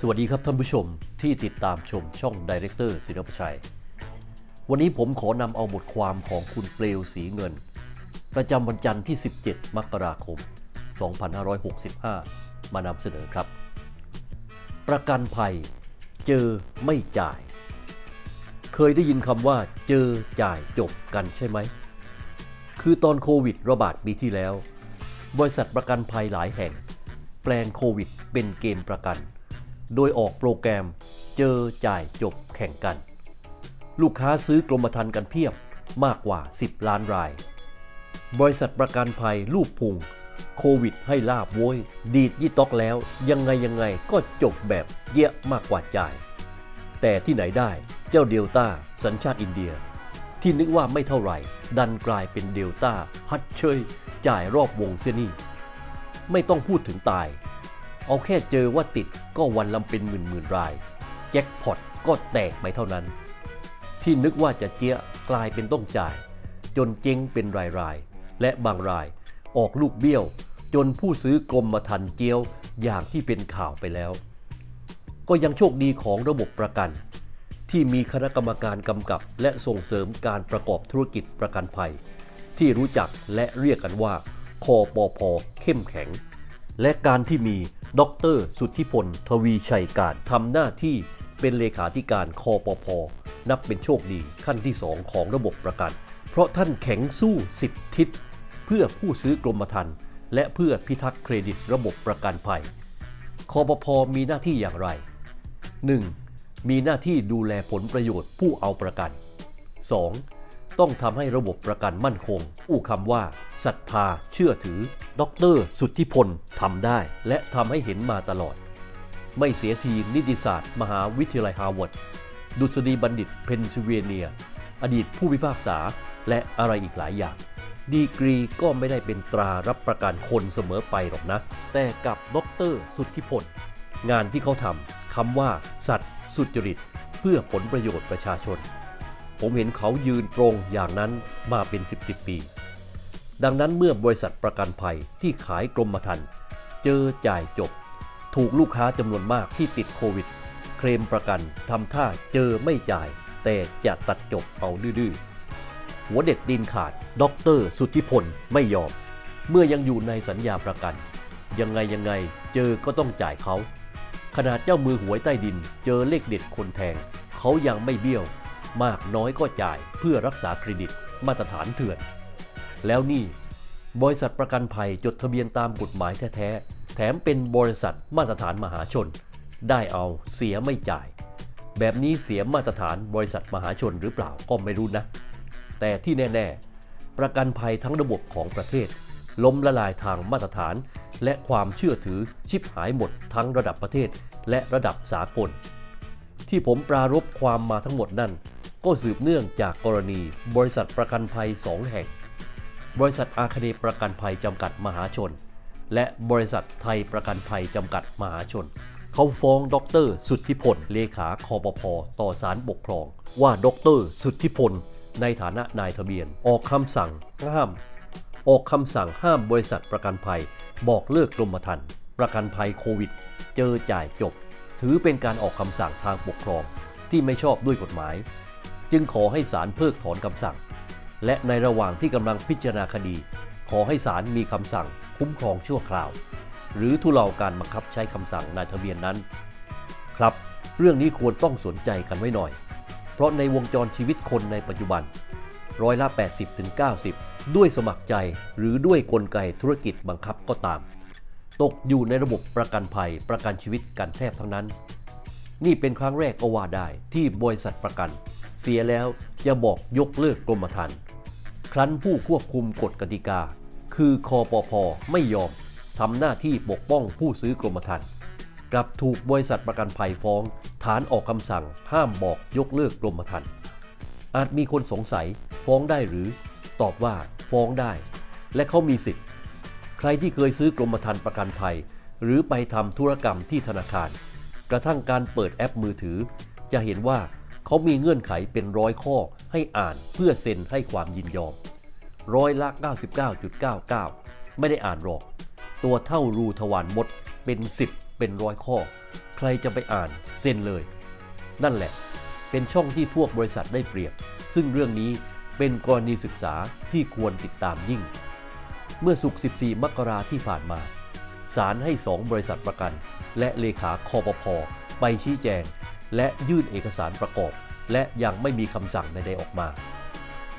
สวัสดีครับท่านผู้ชมที่ติดตามชมช่องดีเรคเตอร์ศิลปชัย วันนี้ผมขอนำเอาบทความของคุณเปลวสีเงิน ประจำวันจันทร์ที่ 17 มกราคม 2565 มานำเสนอครับ ประกันภัย เจอไม่จ่าย เคยได้ยินคำว่าเจอจ่ายจบกันใช่ไหม คือตอนโควิดระบาดปีที่แล้ว บริษัทประกันภัยหลายแห่ง แปลงโควิดเป็นเกมประกัน โดยออกโปรแกรมเจอจ่ายจบแข่งกัน ลูกค้าซื้อกรมธรรม์กันเพียบมากกว่า 10 ล้านราย บริษัทประกันภัยลูกพุง โควิดให้ลาบโวยดีดยี่ตอกแล้ว ยังไงยังไงก็จบแบบเยอะมากกว่าจ่าย แต่ที่ไหนได้เจ้าเดลต้าสัญชาติอินเดีย ที่นึกว่าไม่เท่าไหร่ ดันกลายเป็นเดลต้าฮัดเชยจ่ายรอบวงเสียนี่ไม่ต้องพูดถึงตาย เอาแค่เจอว่าติดก็วันลำเป็นหมื่นหมื่นราย แจ็คพอตก็แตกไปเท่านั้น ที่นึกว่าจะเจี๊ยกลายเป็นต้องจ่าย จนเจ๊งเป็นรายๆและบางรายออกลูกเบี้ยว จนผู้ซื้อกรมมาทันเจียวอย่างที่เป็นข่าวไปแล้ว ก็ยังโชคดีของระบบประกัน ที่มีคณะกรรมการกำกับ และส่งเสริมการประกอบธุรกิจประกันภัย ที่รู้จักและเรียกกันว่าคอปอพอเข้มแข็ง และการที่มี ดร สุทธิพล ทวีชัยการทำหน้าที่เป็นเลขาธิการคอปพอนับเป็นโชคดีขั้นที่สองของระบบประกัน เพราะท่านแข็งสู้สิบทิศ เพื่อผู้ซื้อกรมธรรม์และเพื่อพิทักษ์เครดิตระบบประกันภัยคอปพมีหน้าที่อย่างไร 1. มีหน้าที่ดูแลผลประโยชน์ผู้เอาประกัน 2. ต้องทำให้ระบบประกันมั่นคงอู้คำว่าศรัทธาเชื่อถือดรสุทธิพลทำได้ และทำให้เห็นมาตลอด ไม่เสียทีนิติศาสตร์ มหาวิทยาลัยฮาร์วาร์ดดุษฎีบัณฑิตเพนซิลเวเนีย อดีตผู้พิพากษาและอะไรอีกหลายอย่าง ดีกรีก็ไม่ได้เป็นตรารับประกันคนเสมอไปหรอกนะ แต่กับดรสุทธิพล งานที่เขาทำคำว่า สัตว์สุจริต เพื่อผลประโยชน์ประชาชน ผมเห็นเขายืนตรงอย่างนั้นมาเป็น 10บสปี ดังนั้นเมื่อบริษัทประกันภัยที่ขายกรมธรรม์เจอจ่ายจบ ถูกลูกค้าจำนวนมากที่ติดโควิด เคลมประกันทำท่าเจอไม่จ่าย แต่จะตัดจบเอาดื้อหัวเด็ดดินขาดด็อกเตอร์สุทธิพลไม่ยอม เมื่อยังอยู่ในสัญญาประกัน ยังไงยังไงเจอก็ต้องจ่ายเขาขนาดเจ้ามือหวยใต้ดินเจอเลขเด็ดคนแทง เขายังไม่เบี้ยว มากน้อยก็จ่ายเพื่อรักษาเครดิตมาตรฐานเถื่อน แล้วนี่ บริษัทประกันภัยจดทะเบียนตามกฎหมายแท้ๆ แถมเป็นบริษัทมาตรฐานมหาชน ได้เอาเสียไม่จ่าย แบบนี้เสียมาตรฐานบริษัทมหาชนหรือเปล่าก็ไม่รู้นะ แต่ที่แน่ๆ ประกันภัยทั้งระบบของประเทศ ล้มละลายทางมาตรฐาน และความเชื่อถือชิบหายหมดทั้งระดับประเทศและระดับสากลที่ผมปรารบความมาทั้งหมดนั่น ก็สืบเนื่องจากกรณี บริษัทประกันภัยสองแห่ง บริษัทอาคเนยประกันภัยจำกัดมหาชน และบริษัทไทยประกันภัยจำกัดมหาชน เขาฟ้องดร สุทธิพลเลขาคอปพต่อศาลปกครอง ว่าดร สุทธิพลในฐานะนายทะเบียน ออกคำสั่งห้าม ออกคำสั่งห้ามบริษัทประกันภัย บอกเลิกกรมธรรม์ประกันภัยโควิด เจอจ่ายจบ ถือเป็นการออกคำสั่งทางปกครองที่ไม่ชอบด้วยกฎหมาย จึงขอให้ศาลเพิกถอนคำสั่ง และในระหว่างที่กำลังพิจารณาคดี ขอให้ศาลมีคำสั่งคุ้มครองชั่วคราว หรือทุเลาการบังคับใช้คำสั่งนายทะเบียนนั้น ครับ เรื่องนี้ควรต้องสนใจกันไว้หน่อย เพราะในวงจรชีวิตคนในปัจจุบันร้อยละ 80-90ด้วยสมัครใจหรือด้วยกลไกธุรกิจบังคับก็ตาม ตกอยู่ในระบบประกันภัยประกันชีวิตกันแทบทั้งนั้น นี่เป็นครั้งแรกก็ว่าได้ที่บริษัทประกัน สียแล้วจะบอกยกเลิกกรมธรรม์ครั้นผู้ควบคุมกฎกติกา คือคอปพไม่ยอมทำหน้าที่ปกป้องผู้ซื้อกรมธรรม์กลับถูกบริษัทประกันภัยฟ้อง ฐานออกคำสั่งห้ามบอกยกเลิกกรมธรรม์อาจมีคนสงสัยฟ้องได้หรือ ตอบว่าฟ้องได้ และเขามีสิทธิ์ ใครที่เคยซื้อกรมธรรม์ประกันภัย หรือไปทำธุรกรรมที่ธนาคาร กระทั่งการเปิดแอปมือถือ จะเห็นว่า เขามีเงื่อนไขเป็นร้อยข้อให้อ่านเพื่อเซ็นให้ความยินยอมร้อยละ99.99 ไม่ได้อ่านหรอก ตัวเท่ารูทวารมดเป็น 10 เป็นร้อยข้อ ใครจะไปอ่านเซ็นเลย นั่นแหละ เป็นช่องที่พวกบริษัทได้เปรียบ ซึ่งเรื่องนี้เป็นกรณีศึกษาที่ควรติดตามยิ่ง เมื่อสุก 14 มกราที่ผ่านมา ศาลให้สองบริษัทประกัน และเลขาคอปพไปชี้แจง และยื่นเอกสารประกอบ และยังไม่มีคำสั่งใดๆออกมา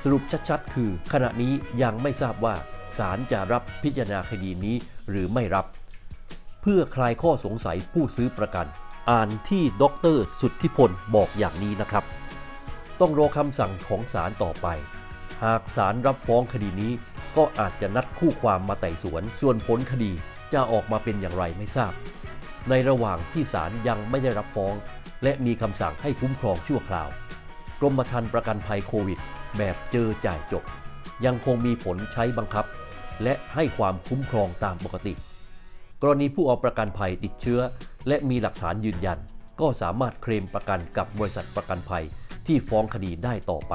สรุปชัดๆ คือ ขณะนี้ยังไม่ทราบว่าศาลจะรับพิจารณาคดีนี้หรือไม่รับ เพื่อคลายข้อสงสัยผู้ซื้อประกัน อ่านที่ดรสุทธิพลบอกอย่างนี้นะครับ ต้องรอคำสั่งของศาลต่อไป หากศาลรับฟ้องคดีนี้ก็อาจจะนัดคู่ความมาไต่สวน ส่วนผลคดีจะออกมาเป็นอย่างไรไม่ทราบ ในระหว่างที่ศาลยังไม่ได้รับฟ้อง และมีคำสั่งให้คุ้มครองชั่วคราว กรมธรรม์ประกันภัยโควิด แบบเจอจ่ายจบ ยังคงมีผลใช้บังคับ และให้ความคุ้มครองตามปกติ กรณีผู้เอาประกันภัยติดเชื้อ และมีหลักฐานยืนยัน ก็สามารถเคลมประกันกับบริษัทประกันภัยที่ฟ้องคดีได้ต่อไป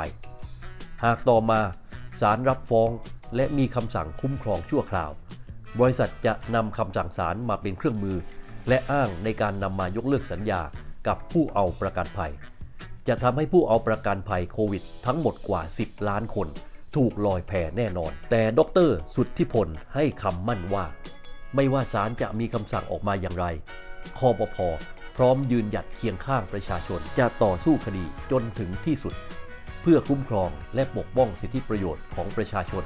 หากต่อมาศาลรับฟ้องและมีคำสั่งคุ้มครองชั่วคราว บริษัทจะนำคำสั่งศาลมาเป็นเครื่องมือ และอ้างในการนำมายกเลิกสัญญากับผู้เอาประกันภัย จะทำให้ผู้เอาประกันภัยโควิด ทั้งหมดกว่า 10 ล้านคน ถูกลอยแพแน่นอน แต่ดรสุทธิพลให้คำมั่นว่า ไม่ว่าศาลจะมีคำสั่งออกมาอย่างไรคอปพพร้อมยืนหยัดเคียงข้างประชาชนจะต่อสู้คดีจนถึงที่สุด เพื่อคุ้มครองและปกป้องสิทธิประโยชน์ของประชาชน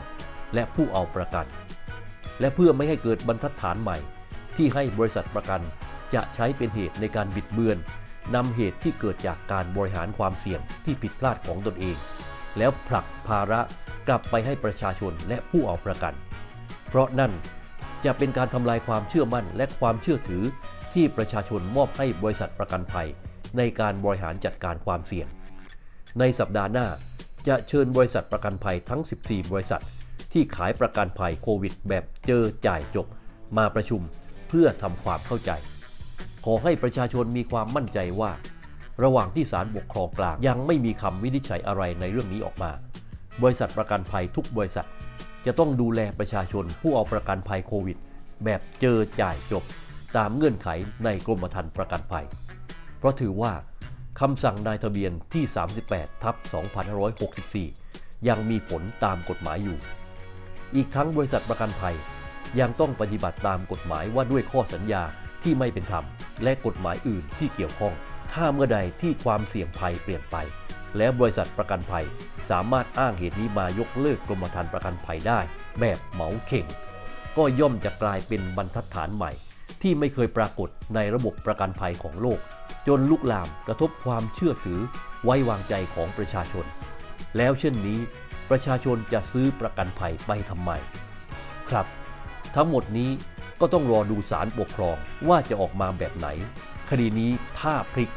และผู้เอาประกัน และเพื่อไม่ให้เกิดบรรทัดฐานใหม่ ที่ให้บริษัทประกัน จะใช้เป็นเหตุในการบิดเบือนนำเหตุที่เกิดจากการบริหารความเสี่ยงที่ผิดพลาดของตนเอง แล้วผลักภาระกลับไปให้ประชาชนและผู้เอาประกัน เพราะนั่นจะเป็นการทำลายความเชื่อมั่นและความเชื่อถือที่ประชาชนมอบให้บริษัทประกันภัย ในการบริหารจัดการความเสี่ยง ในสัปดาห์หน้าจะเชิญบริษัทประกันภัยทั้ง 14 บริษัท ที่ขายประกันภัยโควิดแบบเจอจ่ายจบ มาประชุม เพื่อทำความเข้าใจ ขอให้ประชาชนมีความมั่นใจว่า ระหว่างที่ศาลปกครองกลางยังไม่มีคำวินิจฉัยอะไรในเรื่องนี้ออกมา บริษัทประกันภัยทุกบริษัท จะต้องดูแลประชาชนผู้เอาประกันภัยโควิด แบบเจอจ่ายจบ ตามเงื่อนไขในกรมธรรม์ประกันภัย เพราะถือว่าคำสั่งนายทะเบียนที่ 38 ทับ 2564 ยังมีผลตามกฎหมายอยู่ อีกทั้งบริษัทประกันภัย ยังต้องปฏิบัติตามกฎหมายว่าด้วยข้อสัญญาที่ไม่เป็นธรรม และกฎหมายอื่นที่เกี่ยวข้อง ถ้าเมื่อใดที่ความเสี่ยงภัยเปลี่ยนไป และบริษัทประกันภัย สามารถอ้างเหตุนี้มายกเลิกกรมธรรม์ประกันภัยได้ แบบเหมาเข่ง ก็ย่อมจะกลายเป็นบรรทัดฐานใหม่ ที่ไม่เคยปรากฏในระบบประกันภัยของโลก จนลุกลามกระทบความเชื่อถือไว้วางใจของประชาชน แล้วเช่นนี้ ประชาชนจะซื้อประกันภัยไปทำไม ครับ ทั้งหมดนี้ก็ต้องรอดูสารปกครองว่าจะออกมาแบบไหน คดีนี้ถ้าพลิก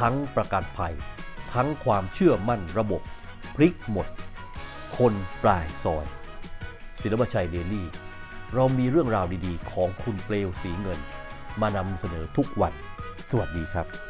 ทั้งประกันภัย ทั้งความเชื่อมั่นระบบ พลิกหมด คนปลายซอย ศิลปชัยเดลี่ เรามีเรื่องราวดีๆ ของคุณเปลวสีเงิน มานำเสนอทุกวัน สวัสดีครับ